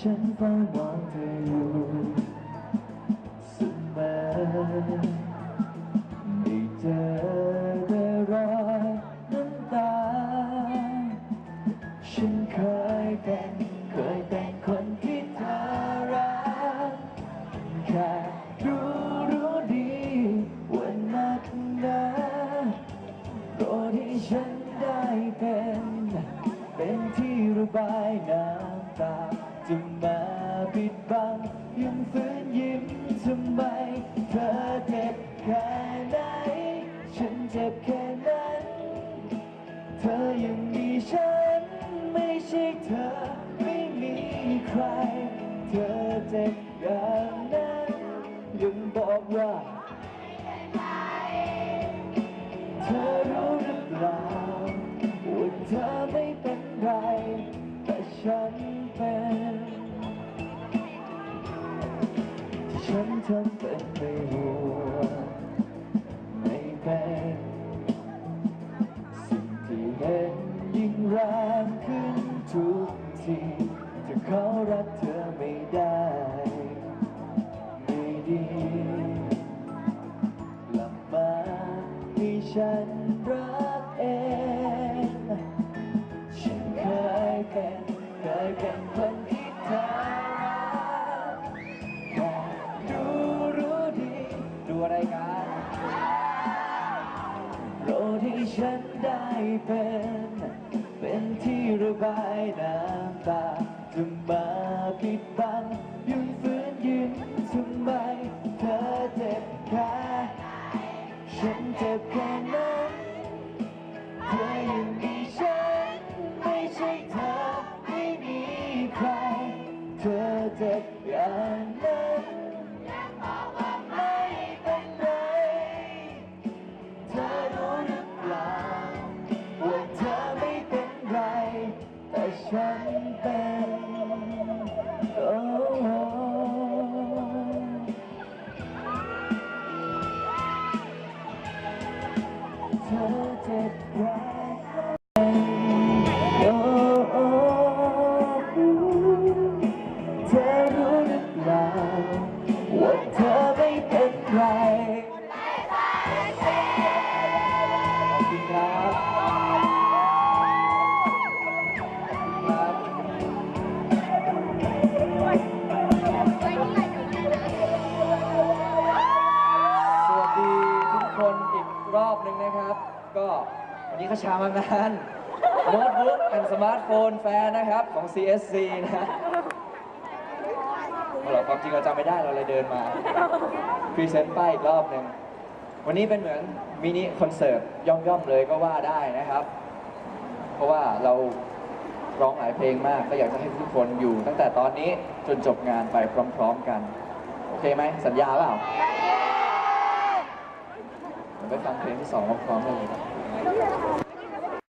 ฉันเฝ้ามองเธออยู่เสมอไม่เจอแต่รอยน้ำตา ฉันเคยเป็นเคยเป็นคนที่เธอรักแค่รู้รู้ดีว่านักหนาโปรดให้ฉันได้เป็น เป็นที่ระบายน้ำตา จะมาปิดบังยังฝืนยิ้มทำไม เธอเจ็บแค่ไหน ฉันเจ็บแค่นั้น เธอยังมีฉัน ไม่ใช่เธอไม่มีใคร เธอเจ็บอย่างนั้นยังบอกว่าเธอรู้หรือเปล่าว่าเธอไม่เป็นไรแต่ฉัน ฉันทำเป็นไม่รู้ไม่เป็นสิ่งที่เห็นยิ่งแรงขึ้นทุกทีถ้าเขารักเธอไม่ได้ ไม่ดีกลับมาให้ฉันรักเอง ฉันเคยเป็นเคยเป็นคน ฉันได้เป็น เป็นที่ระบายน้ำตาจะมาพิ ฉันเป็นโอ้โหเธอเจ็บแค่โอ้โอ้เธอรู้หรือเปล่าว่าเธอไม่เป็นไร วันนี้ก็ชามางานโน้ตบุ๊กแอนสมาร์ทโฟนแฟนนะครับ ของ CSC นะเราความจริงเราจำไม่ได้เราเลยเดินมาพรีเซนต์ป้ายอีกรอบหนึ่งวันนี้เป็นเหมือนมินิคอนเสิร์ตย่อมๆเลยก็ว่าได้นะครับ เพราะว่าเราร้องหลายเพลงมาก ก็อยากจะให้ทุกคนอยู่ตั้งแต่ตอนนี้จนจบงานไปพร้อม ๆ กัน โอเคไหมสัญญาเปล่า เดี๋ยวไปฟังเพลงที่สองพร้อมๆกันเลยครับ